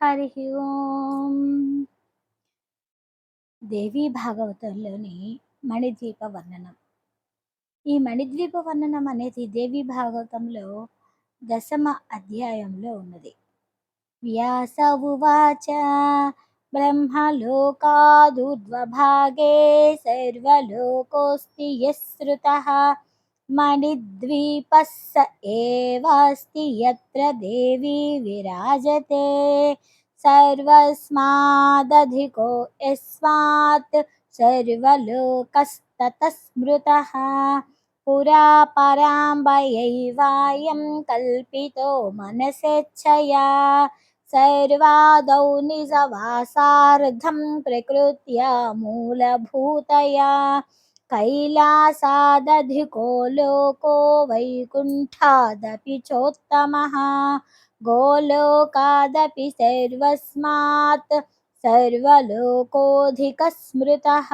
హరి ఓం. దేవీ భాగవతంలోని మణిద్వీప వర్ణనం. ఈ మణిద్వీప వర్ణనం అనేది దేవీ భాగవతంలో దశమ అధ్యాయంలో ఉన్నది. వ్యాస ఉవాచ బ్రహ్మలోకాదుర్వభాగే సర్వలోకోస్తి యశ్రుత मणिद्वीपः स एवास्ति यत्र देवी विराजते। सर्वस्मादधिको यस्मात् सर्वलोकस्ततः स्मृतः पुरा पराम्बयैवायं कल्पितो मनसेच्छया। सर्वादौ निजवासार्धं प्रकृत्या मूलभूतया। कैलासादधिको लोको वैकुण्ठादपि चोत्तमः, गोलोकादपि सर्वस्मात् सर्वलोकोऽधिकस्मृतः,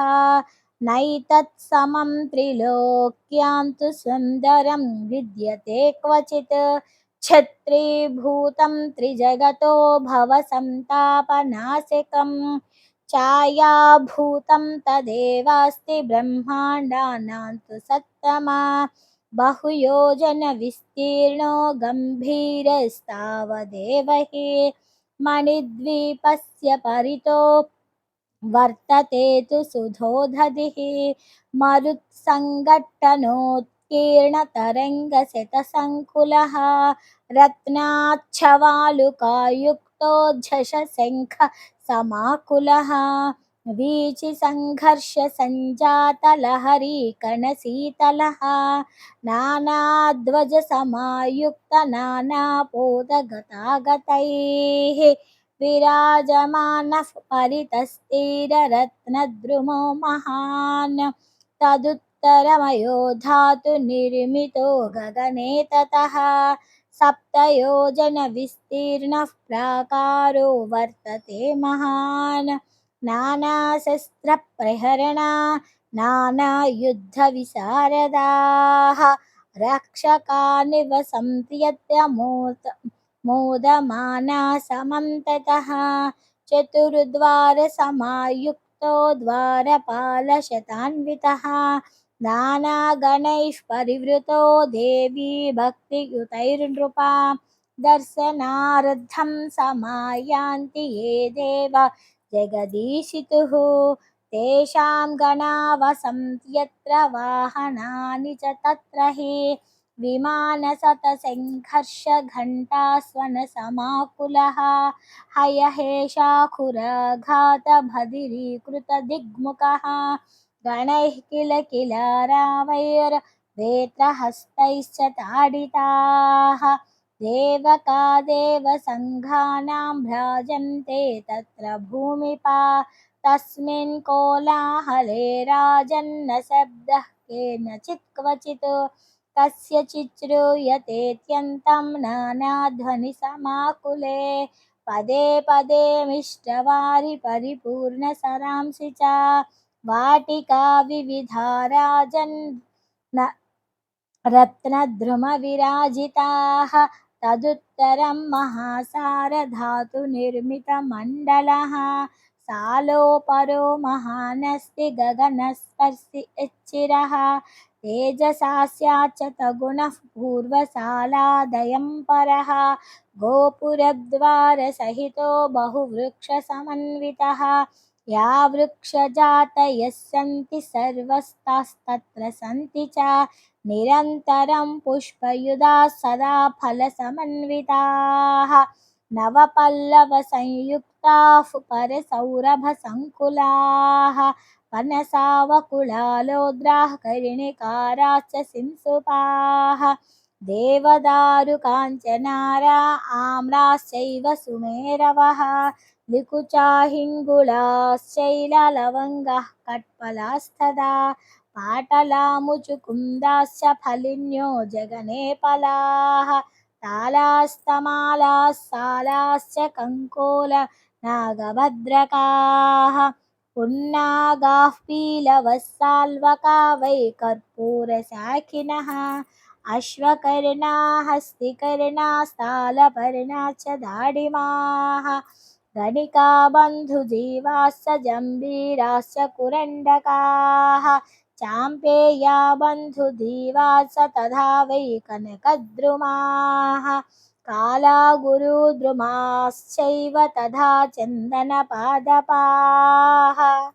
नैतत्समं त्रिलोक्यां तु सुन्दरं विद्यते क्वचित् छत्रीभूतं त्रिजगतो भवसन्तापनाशकम्। छायाभूतं तदेवास्ति ब्रह्माण्डानां तु सत्तमा बहुयोजनविस्तीर्णो गम्भीरस्तावदेव हि मणिद्वीपस्य परितो वर्तते तु सुधोधदिः मरुत्सङ्घट्टनोत्कीर्णतरङ्गशतसङ्कुलः झषशङ्ख समाकुलः वीचिसङ्घर्षसञ्जातलहरीकणशीतलः नानाध्वजसमायुक्तनानापोतगतागतैः विराजमानः परितस्थिररत्नद्रुमो महान्। तदुत्तरमयो धातु निर्मितो गगने ततः। सप्तयोजनविस्तीर्णः प्राकारो वर्तते महान्। नानाशस्त्रप्रहरणा, नानायुद्धविशारदाः। रक्षकानिव सम्प्रियत्य मोदमाना समं ततः। चतुर्द्वारसमायुक्तो द्वारपालशतान्वितः। नानागणैः देवी भक्तियुतैर्नृपा दर्शनार्थं समायान्ति ये देव जगदीशितुः। तेषां गणा वसन्त्यत्र वाहनानि च तत्र हि विमानसतसङ्घर्षघण्टास्वनसमाकुलः। हयहेशाखुराघातभदिरीकृतदिग्मुखः गणैः किल किल रावैर्वेत्रहस्तैश्च ताडिताः देवका देवसङ्घानां भ्राजन्ते तत्र भूमिपा। तस्मिन् कोलाहले राजन्न शब्दः केनचित् क्वचित् कस्यचित् नानाध्वनिसमाकुले। पदे पदे मिष्टवारि परिपूर्णसरांसि च। वाटिका विविधा राजन् रत्नद्रुमविराजिताः। तदुत्तरं महासारधातुनिर्मितमण्डलः। सालोपरो महानस्ति गगनस्पर्शि यच्चिरः तेजसा स्याच्चतगुणः पूर्वसालादयं परः। गोपुरद्वारसहितो बहुवृक्षसमन्वितः। या वृक्षजातयः सन्ति सर्वस्तास्तत्र सन्ति च निरन्तरं पुष्पयुधाः सदा फलसमन्विताः नवपल्लवसंयुक्ताः परसौरभसङ्कुलाः पनसावकुलालोद्राः कर्णिकाराश्च सिंसुपाः దేవదారు కాంచనారా ఆమ్రాశైవ సుమేరవః లికుచాహింగుళాశైలవంగ కట్పలాస్తదా పాటలాముచుకుందాశ ఫలిన్యో జగనేపలాః తాళాస్తమాలాశాలాశ్చ కంకోల నాగభద్రకాः పున్నాగాః పీలవస్సాల్వకా వై కర్పూరశాఖినः अश्वकर्णा हस्तिकर्णा स्थालपर्णा च दाडिमाः। गणिका बन्धुजीवाश्च जम्बीराश्च कुरण्डकाः। चाम्पेया बन्धुजीवाश्च तथा वै कनकद्रुमाः। काला गुरुद्रुमाश्चैव तथा चन्दनपादपाः